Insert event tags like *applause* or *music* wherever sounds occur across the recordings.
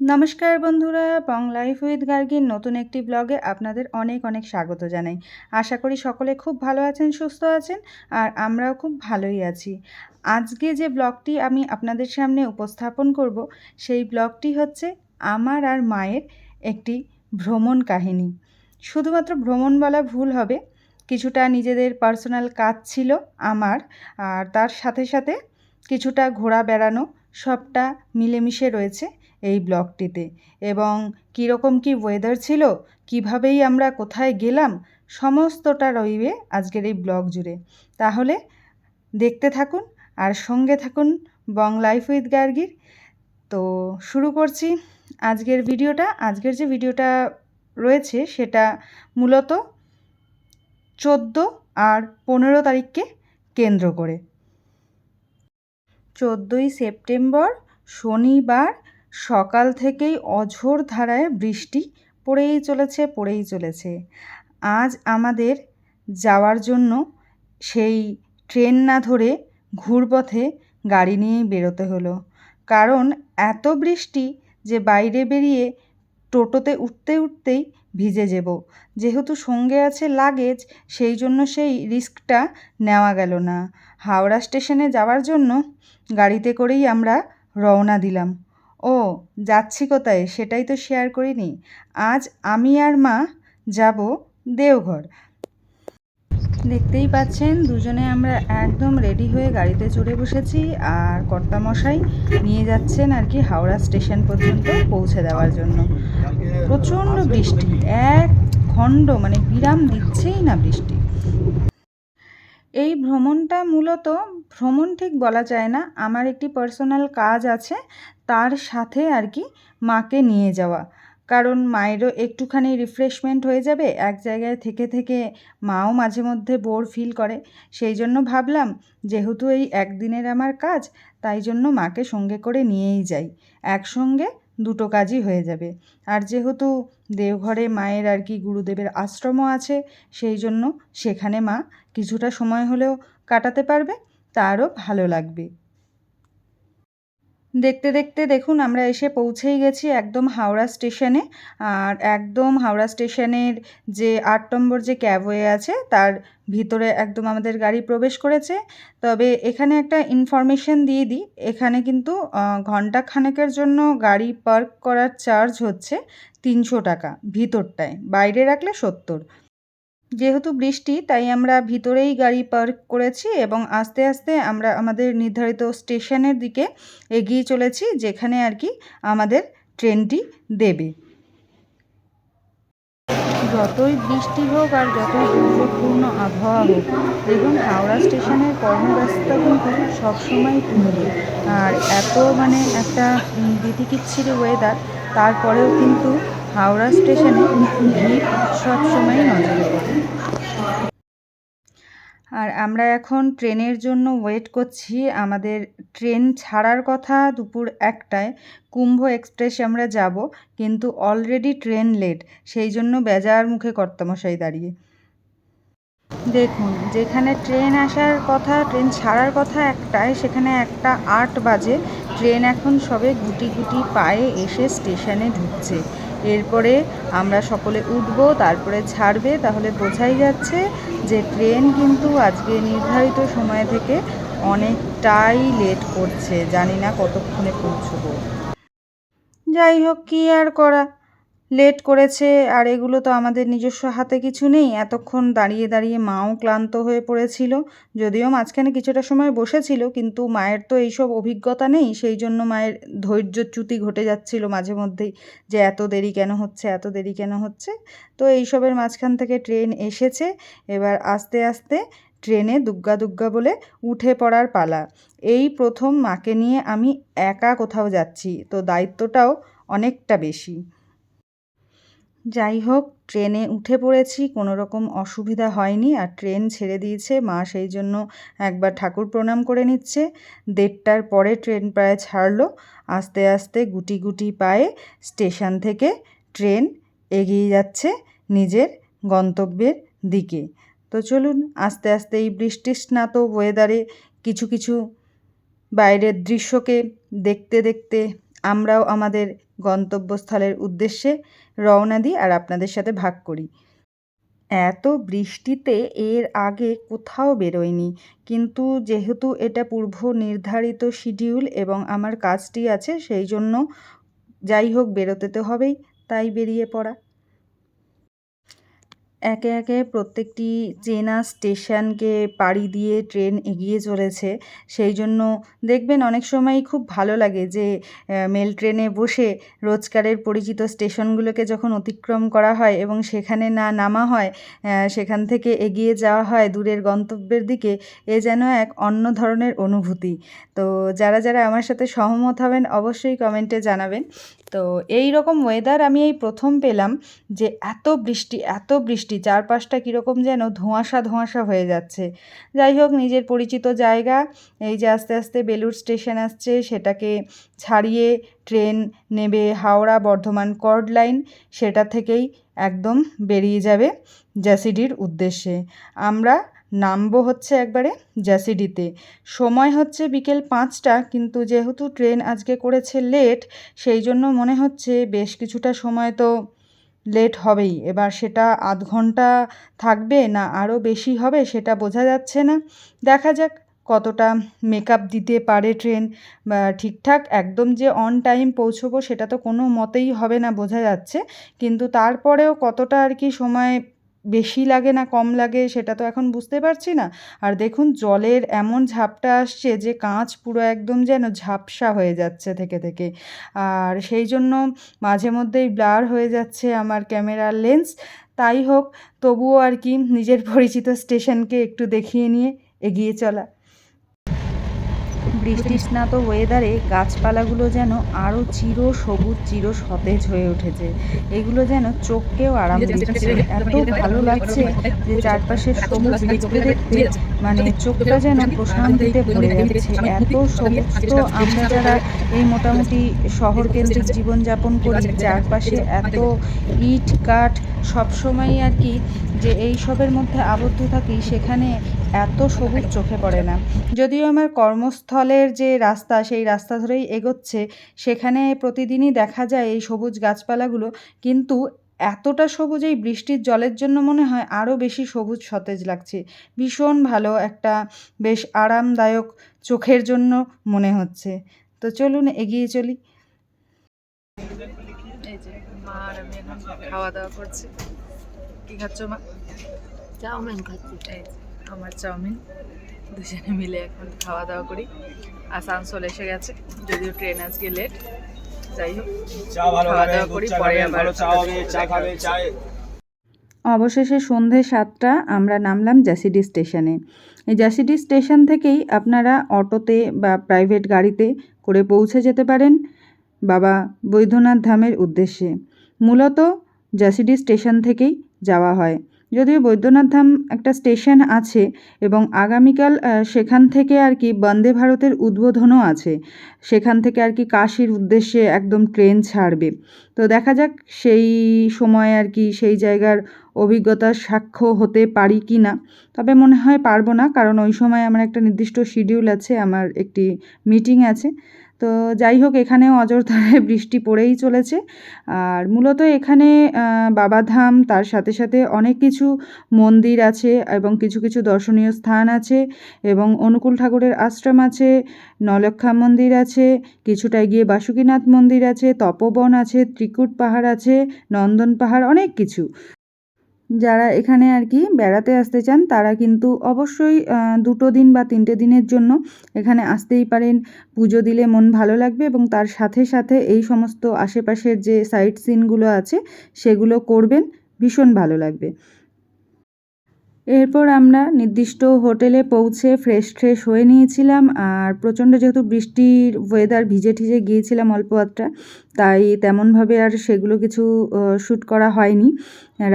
নমস্কার বন্ধুরা বং life with গার্গির নতুন একটি ব্লগে আপনাদের অনেক অনেক স্বাগত জানাই। আশা করি সকলে খুব ভালো আছেন, সুস্থ আছেন, আর আমরাও খুব ভালোই আছি। আজকে যে ব্লগটি আমি আপনাদের সামনে উপস্থাপন করব, সেই ব্লগটি হচ্ছে আমার আর মায়ের একটি ভ্রমণ কাহিনী। শুধুমাত্র ভ্রমণ বলা ভুল হবে, কিছুটা নিজেদের পার্সোনাল কাজ ছিল আমার, আর তার সাথে সাথে কিছুটা ঘোরা বেড়ানো সবটা মিলেমিশে রয়েছে। এই ব্লগটিতে এবং কীরকম কী ওয়েদার ছিল? কীভাবেই আমরা কোথায় গেলাম? সমস্তটা রইবে আজকের এই ব্লগ জুড়ে। তাহলে দেখতে থাকুন আর সঙ্গে থাকুন বং লাইফ উইথ গার্গির। তো শুরু করছি আজকের ভিডিওটা। আজকের যে ভিডিওটা রয়েছে সেটা মূলত চোদ্দ আর পনেরো তারিখকে কেন্দ্র করে। চোদ্দোই সেপ্টেম্বর শনিবার সকাল থেকেই অঝোর ধারায় বৃষ্টি পড়েই চলেছে পড়েই চলেছে। আজ আমাদের যাওয়ার জন্য সেই ট্রেন না ধরে ঘুরপথে গাড়ি নিয়েই বেরোতে হলো। কারণ এত বৃষ্টি যে বাইরে বেরিয়ে টোটোতে উঠতে উঠতেই ভিজে যাব। যেহেতু সঙ্গে আছে লাগেজ, সেই জন্য সেই রিস্কটা নেওয়া গেল না। হাওড়া স্টেশনে যাওয়ার জন্য গাড়িতে করেই আমরা রওনা দিলাম। ও, যাচ্ছি কোথায়? সেটাই তো শেয়ার করিনি। আজ আমি আর মা যাব দেওঘর। দেখতেই পাচ্ছেন, দুজনে আমরা একদম রেডি হয়ে গাড়িতে চড়ে বসেছি আর কর্তামশাই নিয়ে যাচ্ছেন আর কি হাওড়া স্টেশন পর্যন্ত পৌঁছে দেওয়ার জন্য। প্রচণ্ড বৃষ্টি, এক খণ্ড মানে বিরাম দিচ্ছেই না বৃষ্টি। এই ভ্রমণটা মূলত, ভ্রমণ ঠিক বলা যায় না, আমার একটি পার্সোনাল কাজ আছে তার সাথে আর কি মাকে নিয়ে যাওয়া। কারণ মায়েরও একটুখানি রিফ্রেশমেন্ট হয়ে যাবে, এক জায়গায় থেকে থেকে মাও মাঝে মধ্যে বোর ফিল করে। সেই জন্য ভাবলাম, যেহেতু এই একদিনের আমার কাজ, তাই জন্য মাকে সঙ্গে করে নিয়েই যাই। একসঙ্গে দুটো কাজই হয়ে যাবে। আর যেহেতু দেওঘরে মায়ের আর কি গুরুদেবের আশ্রমও আছে, সেই জন্য সেখানে মা কিছুটা সময় হলেও কাটাতে পারবে, তারও ভালো লাগবে। দেখতে দেখতে দেখুন, আমরা এসে পৌঁছেই গেছি একদম হাওড়া স্টেশনে। আর একদম হাওড়া স্টেশনের যে আট নম্বর যে ক্যাবওয়ে আছে, তার ভিতরে একদম আমাদের গাড়ি প্রবেশ করেছে। তবে এখানে একটা ইনফরমেশন দিয়ে দিই, এখানে কিন্তু ঘণ্টা খানেকের জন্য গাড়ি পার্ক করার চার্জ হচ্ছে তিনশো টাকা, ভিতরটায়। বাইরে রাখলে সত্তর। যেহেতু বৃষ্টি, তাই আমরা ভিতরেই গাড়ি পার্ক করেছি এবং আস্তে আস্তে আমরা আমাদের নির্ধারিত স্টেশনের দিকে এগিয়ে চলেছি, যেখানে আর কি আমাদের ট্রেনটি দেবে। যতই বৃষ্টি হোক আর যতই দুর্যোগপূর্ণ আবহাওয়া হোক, দেখুন হাওড়া স্টেশনের কর্মব্যস্ততা কিন্তু সবসময় তুলবে আর এত মানে একটা বিতিকিচ্ছিরি ওয়েদার তারপরেও কিন্তু হাওড়া স্টেশনে ভিড় সবসময় নজরে পড়ে। আর আমরা এখন ট্রেনের জন্য ওয়েট করছি। আমাদের ট্রেন ছাড়ার কথা দুপুর একটায় কুম্ভ এক্সপ্রেসে আমরা যাব, কিন্তু অলরেডি ট্রেন লেট, সেই জন্য বেজার মুখে কর্তামশাই দাঁড়িয়ে। দেখুন, যেখানে ট্রেন আসার কথা, ট্রেন ছাড়ার কথা একটায়, সেখানে একটা আট বাজে, ট্রেন এখন সবে গুটি গুটি পায়ে এসে স্টেশনে ঢুকছে। এরপরে আমরা সকলে উঠবো, তারপরে ছাড়বে, তাহলে বোঝাই যাচ্ছে যে ট্রেন কিন্তু আজকে নির্ধারিত সময় থেকে অনেকটাই লেট করছে। জানি না কতক্ষণে পৌঁছবো। যাই হোক, কী আর করা। লেট করেছে, আর এগুলো তো আমাদের নিজস্ব হাতে কিছু নেই। এতক্ষণ দাঁড়িয়ে দাঁড়িয়ে মাও ক্লান্ত হয়ে পড়েছিল। যদিও মাঝখানে কিছুটা সময় বসেছিল, কিন্তু মায়ের তো এইসব অভিজ্ঞতা নেই, সেই জন্য মায়ের ধৈর্যচ্যুতি ঘটে যাচ্ছিল মাঝে মধ্যেই যে এত দেরি কেন হচ্ছে, এত দেরি কেন হচ্ছে। তো এইসবের মাঝখান থেকে ট্রেন এসেছে। এবার আস্তে আস্তে ট্রেনে দুগ্গা দুগ্গা বলে উঠে পড়ার পালা। এই প্রথম মাকে নিয়ে আমি একা কোথাও যাচ্ছি, তো দায়িত্বটাও অনেকটা বেশি। যাই হোক ট্রেনে উঠে পড়েছি কোনো রকম অসুবিধা হয়নি আর ট্রেন ছেড়ে দিয়েছে, মা সেই জন্য একবার ঠাকুর প্রণাম করে নিচ্ছে। দেড়টার পরে ট্রেন প্রায় ছাড়লো, আস্তে আস্তে গুটি গুটি পায়ে স্টেশন থেকে ট্রেন এগিয়ে যাচ্ছে নিজের গন্তব্যের দিকে। তো চলুন, আস্তে আস্তে এই বৃষ্টি স্নাত ওয়েদারে কিছু কিছু বাইরের দৃশ্যকে দেখতে দেখতে আমরাও আমাদের গন্তব্যস্থলের উদ্দেশ্যে রওনা দিই আর আপনাদের সাথে ভাগ করি। এত বৃষ্টিতে এর আগে কোথাও বেরোয়নি কিন্তু যেহেতু এটা পূর্ব নির্ধারিত শিডিউল এবং আমার কাজটি আছে, সেই জন্য যাই হোক বেরোতে তো হবেই, তাই বেরিয়ে পড়া। একে একে প্রত্যেকটি চেনা স্টেশনকে পাড়ি দিয়ে ট্রেন এগিয়ে চলেছে। সেই জন্য দেখবেন অনেক সময়ই খুব ভালো লাগে যে মেল ট্রেনে বসে রোজকারের পরিচিত স্টেশনগুলোকে যখন অতিক্রম করা হয় এবং সেখানে না নামা হয় সেখান থেকে এগিয়ে যাওয়া হয় দূরের গন্তব্যের দিকে, এ যেন এক অন্য ধরনের অনুভূতি। তো যারা যারা আমার সাথে সহমত হবেন অবশ্যই কমেন্টে জানাবেন। তো এই রকম ওয়েদার আমি এই প্রথম পেলাম যে, এত বৃষ্টি এত বৃষ্টি চারপাশটা কীরকম যেন ধোঁয়াশা ধোঁয়াশা হয়ে যাচ্ছে। যাই হোক, নিজের পরিচিত জায়গা, এই যে আস্তে আস্তে বেলুর স্টেশন আসছে, সেটাকে ছাড়িয়ে ট্রেন নেবে হাওড়া বর্ধমান কর্ড লাইন, সেটা থেকেই একদম বেরিয়ে যাবে জ্যাসিডির উদ্দেশ্যে। আমরা নামবো হচ্ছে একবারে জ্যাসিডিতে। সময় হচ্ছে বিকেল পাঁচটা, কিন্তু যেহেতু ট্রেন আজকে করেছে লেট, সেই জন্য মনে হচ্ছে বেশ কিছুটা সময় তো লেট হবেই। এবার সেটা আধ ঘণ্টা থাকবে না আরও বেশি হবে সেটা বোঝা যাচ্ছে না। দেখা যাক কতটা মেকআপ দিতে পারে ট্রেন। ঠিকঠাক একদম যে অন টাইম পৌঁছবো সেটা তো কোনো মতেই হবে না বোঝা যাচ্ছে। কিন্তু তারপরেও কতটা আর কি সময় বেশি লাগে না, কম লাগে সেটা তো এখন বুঝতে পারছি না। আর দেখুন, জলের এমন ঝাপটা আসছে যে কাঁচ পুরো একদম যেন ঝাপসা হয়ে যাচ্ছে থেকে থেকে। আর সেই জন্য মাঝে মধ্যেই ব্লার হয়ে যাচ্ছে আমার ক্যামেরার লেন্স। তাই হোক, তবুও আর কি নিজের পরিচিত স্টেশনকে একটু দেখিয়ে নিয়ে এগিয়ে চলা। বৃষ্টি স্নাত ওয়েদারে গাছপালাগুলো যেন আরও চির সবুজ চির সতেজ হয়ে উঠেছে। এগুলো যেন চোখকেও আরাম দিচ্ছে। এত ভালো লাগছে যে চারপাশের সবুজ দেখতে দেখতে মানে চোখটা যেন প্রশান্তিতে ভরে যাচ্ছে। এত সবুজ তো আমরা যারা এই মোটামুটি শহর কেন্দ্রিক জীবনযাপন করি চারপাশে এত ইট কাঠ সবসময়ই আর কি যে এই সবের মধ্যে আবদ্ধ থাকি সেখানে এত সবুজ চোখে পড়ে না। যদিও আমার কর্মস্থলের যে রাস্তা সেই রাস্তা ধরেই এগোচ্ছে সেখানে প্রতিদিনই দেখা যায় এই সবুজ গাছপালাগুলো। কিন্তু এতটা সবুজ এই বৃষ্টির জলের জন্য মনে হয় আরও বেশি সবুজ সতেজ লাগছে। ভীষণ ভালো একটা বেশ আরামদায়ক চোখের জন্য মনে হচ্ছে। তো চলুন এগিয়ে চলি। এই যে মা আর আমি এখন খাওয়া দাওয়া করছি। কি খাচ্ছ মা? চাউমিন খাচ্ছি। এই আমার চাউমিন। দুজনে মিলে এখন খাওয়া দাওয়া করি আসানসোল এসে গেছে যদিও ট্রেন আজকে লেট যাই হোক খাওয়া দাওয়া করি, পরে আবার চা চা অবশেষে সন্ধে সাতটা আমরা নামলাম জাসিডি স্টেশনে এই জাসিডি স্টেশন থেকেই আপনারা অটোতে বা প্রাইভেট গাড়িতে করে পৌঁছে যেতে পারেন বাবা বৈদ্যনাথ ধামের উদ্দেশ্যে। মূলত জাসিডি স্টেশন থেকেই যাওয়া হয়। যদিও বৈদ্যনাথ ধাম একটা স্টেশন আছে এবং আগামীকাল সেখান থেকে আর কি বন্দে ভারতের উদ্বোধনও আছে। সেখান থেকে আর কি কাশির উদ্দেশ্যে একদম ট্রেন ছাড়বে। তো দেখা যাক সেই সময় আর কি সেই জায়গার অভিজ্ঞতার সাক্ষ্য হতে পারি কি না। তবে মনে হয় পারব না, কারণ ওই সময় আমার একটা নির্দিষ্ট শিডিউল আছে, আমার একটি মিটিং আছে। তো যাই হোক, এখানেও অজরধারে *laughs* বৃষ্টি পড়েই চলেছে। আর মূলত এখানে বাবাধাম তার সাথে সাথে অনেক কিছু মন্দির আছে এবং কিছু কিছু দর্শনীয় স্থান আছে এবং অনুকূল ঠাকুরের আশ্রম আছে নলক্ষা মন্দির আছে, কিছুটা গিয়ে বাসুকীনাথ মন্দির আছে, তপবন আছে, ত্রিকুট পাহাড় আছে, নন্দন পাহাড়, অনেক কিছু। যারা এখানে আর কি বেড়াতে আসতে চান, তারা কিন্তু অবশ্যই দুটো দিন বা তিনটে দিনের জন্য এখানে আসতেই পারেন। পুজো দিলে মন ভালো লাগবে এবং তার সাথে সাথে এই সমস্ত আশেপাশের যে সাইট সিনগুলো আছে, সেগুলো করবেন, ভীষণ ভালো লাগবে। এরপর আমরা নির্দিষ্ট হোটেলে পৌঁছে ফ্রেশ ফ্রেশ হয়ে নিয়েছিলাম। আর প্রচণ্ড যেহেতু বৃষ্টির ওয়েদার ভিজে ঠিজে গিয়েছিলাম অল্প আধটা, তাই তেমনভাবে আর সেগুলো কিছু শ্যুট করা হয়নি।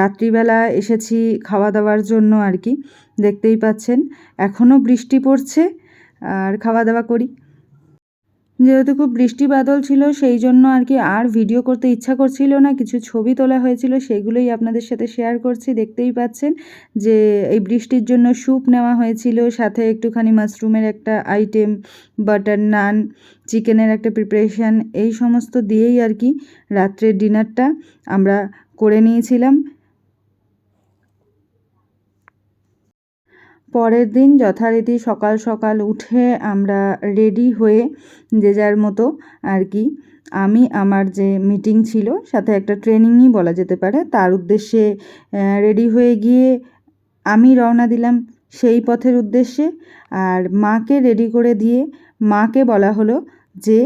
রাত্রিবেলা এসেছি খাওয়া দাওয়ার জন্য আর কি, দেখতেই পাচ্ছেন। এখনও বৃষ্টি পড়ছে, আর খাওয়া দাওয়া করি। যেহেতু খুব বৃষ্টি বাদল ছিল, সেই জন্য আর কি আর ভিডিও করতে ইচ্ছা করছিল না। কিছু ছবি তোলা হয়েছিল, সেগুলোই আপনাদের সাথে শেয়ার করছি। দেখতেই পাচ্ছেন যে এই বৃষ্টির জন্য স্যুপ নেওয়া হয়েছিল, সাথে একটুখানি মাশরুমের একটা আইটেম বাটার নান চিকেনের একটা প্রিপারেশান এই সমস্ত দিয়েই আর কি রাত্রের ডিনারটা আমরা করে নিয়েছিলাম। পরের দিন যথারীতি সকাল সকাল উঠে আমরা রেডি হয়ে যে যার মতো আর কি, আমি, আমার যে মিটিং ছিল, সাথে একটা ট্রেনিংই বলা যেতে পারে। তার উদ্দেশ্যে রেডি হয়ে গিয়ে আমি রওনা দিলাম সেই পথের উদ্দেশ্যে। আর মাকে রেডি করে দিয়ে মাকে বলা হলো যে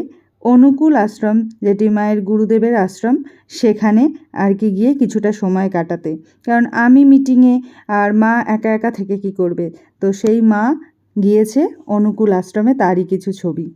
অনুকূল আশ্রম যেটি মায়ের গুরুদেবের আশ্রম, সেখানে আর কি গিয়ে কিছুটা সময় কাটাতে। কারণ আমি মিটিংয়ে আর মা একা একা থেকে কি করবে? তো সেই মা গিয়েছে অনুকূল আশ্রমে, তারই কিছু ছবি।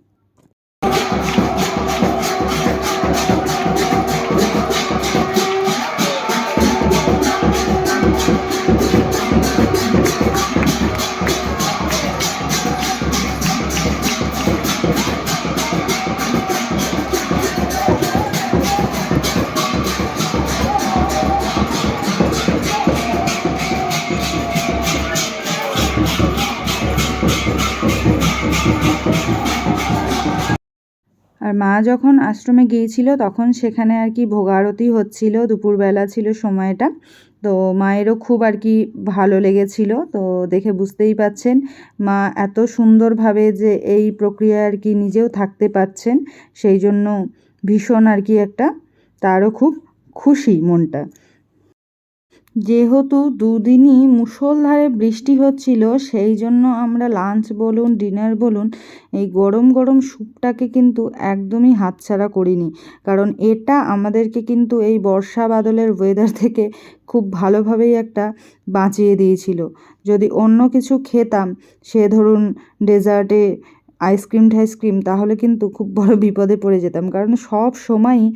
আর মা যখন আশ্রমে গিয়েছিল, তখন সেখানে আর কি ভোগ আরতি হচ্ছিল, দুপুরবেলা ছিল সময়টা। তো মায়েরও খুব আর কি ভালো লেগেছিল, তো দেখে বুঝতেই পাচ্ছেন, মা এত সুন্দরভাবে যে এই প্রক্রিয়া আর কি নিজেও থাকতে পারছেন, সেই জন্য ভীষণ আর কি একটা, তারও খুব খুশি মনটা। যেহেতু দুদিনই মুষলধারে বৃষ্টি হচ্ছিল, সেই জন্য আমরা লাঞ্চ বলুন ডিনার বলুন, এই গরম গরম স্যুপটাকে কিন্তু একদমই হাতছাড়া করিনি। কারণ এটা আমাদেরকে কিন্তু এই বর্ষা বাদলের ওয়েদার থেকে খুব ভালোভাবেই একটা বাঁচিয়ে দিয়েছিল। যদি অন্য কিছু খেতাম, সে ধরুন ডেজার্টে আইসক্রিম টাইসক্রিম তাহলে কিন্তু খুব বড় বিপদে পড়ে যেতাম। কারণ সব সময়ই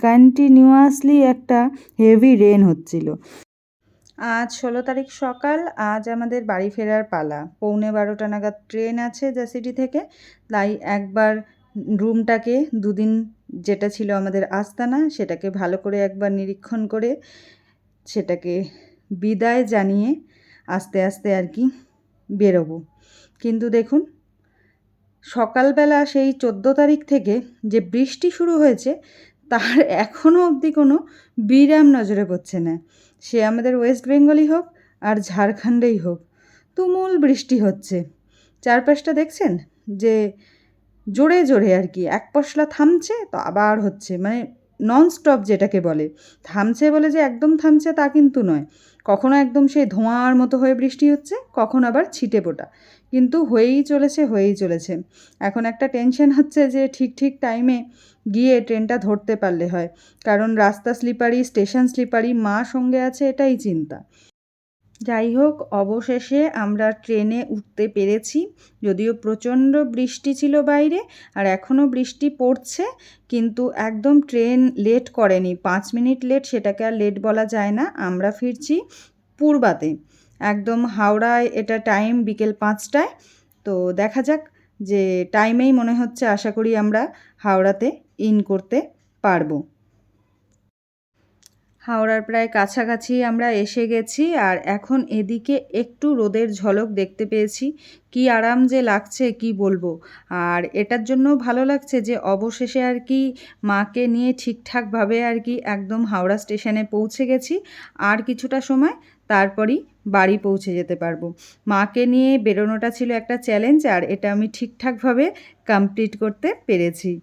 কন্টিনিউয়াসলি একটা হেভি রেন হচ্ছিল। আজ ষোলো তারিখ সকাল, আজ আমাদের বাড়ি ফেরার পালা। পৌনে বারোটা নাগাদ ট্রেন আছে যা সিটি থেকে, তাই একবার রুমটাকে দুদিন যেটা ছিল আমাদের আস্তানা, সেটাকে ভালো করে একবার নিরীক্ষণ করে সেটাকে বিদায় জানিয়ে আস্তে আস্তে আর কি বেরোবো। কিন্তু দেখুন, সকালবেলা সেই চোদ্দ তারিখ থেকে যে বৃষ্টি শুরু হয়েছে, তার এখনও অবধি কোনো বিরাম নজরে পড়ছে না। সে আমাদের ওয়েস্ট বেঙ্গলই হোক আর ঝাড়খণ্ডেই হোক। তুমুল বৃষ্টি হচ্ছে। চারপাশটা দেখছেন? যে জোরে জোরে আর কি। এক পশলা থামছে তো আবার হচ্ছে। মানে নন স্টপ যেটাকে বলে। থামছে বলে যে একদম থামছে তা কিন্তু নয়। কখনো একদম সেই ধোঁয়ার মতো হয়ে বৃষ্টি হচ্ছে, কখন আবার ছিটে পোটা কিন্তু হয়েই চলেছে হয়েই চলেছে। এখন একটা টেনশন হচ্ছে যে ঠিক ঠিক টাইমে গিয়ে ট্রেনটা ধরতে পারলে হয়। কারণ রাস্তা স্লিপারি স্টেশন স্লিপারি মা সঙ্গে আছে এটাই চিন্তা। যাই হোক, অবশেষে আমরা ট্রেনে উঠতে পেরেছি। যদিও প্রচণ্ড বৃষ্টি ছিল বাইরে আর এখনও বৃষ্টি পড়ছে, কিন্তু একদম ট্রেন লেট করেনি। পাঁচ মিনিট লেট সেটাকে আর লেট বলা যায় না। আমরা ফিরছি পূর্বাতে। একদম হাওড়ায় এটা টাইম বিকেল পাঁচটায়। তো দেখা যাক যে টাইমেই মনে হচ্ছে আশা করি আমরা হাওড়াতে ইন করতে পারব। হাওড়ার প্রায় কাছাকাছি আমরা এসে গেছি আর এখন এদিকে একটু রোদের ঝলক দেখতে পেয়েছি। কি আরাম যে লাগছে, কি বলব? আর এটার জন্য ভালো লাগছে যে অবশেষে আর কি মাকে নিয়ে ঠিকঠাকভাবে আর কি একদম হাওড়া স্টেশনে পৌঁছে গেছি। আর কিছুটা সময় তারপরই বাড়ি পৌঁছে যেতে পারব। মাকে নিয়ে বেরোনোটা ছিল একটা চ্যালেঞ্জ আর এটা আমি ঠিকঠাকভাবে কমপ্লিট করতে পেরেছি।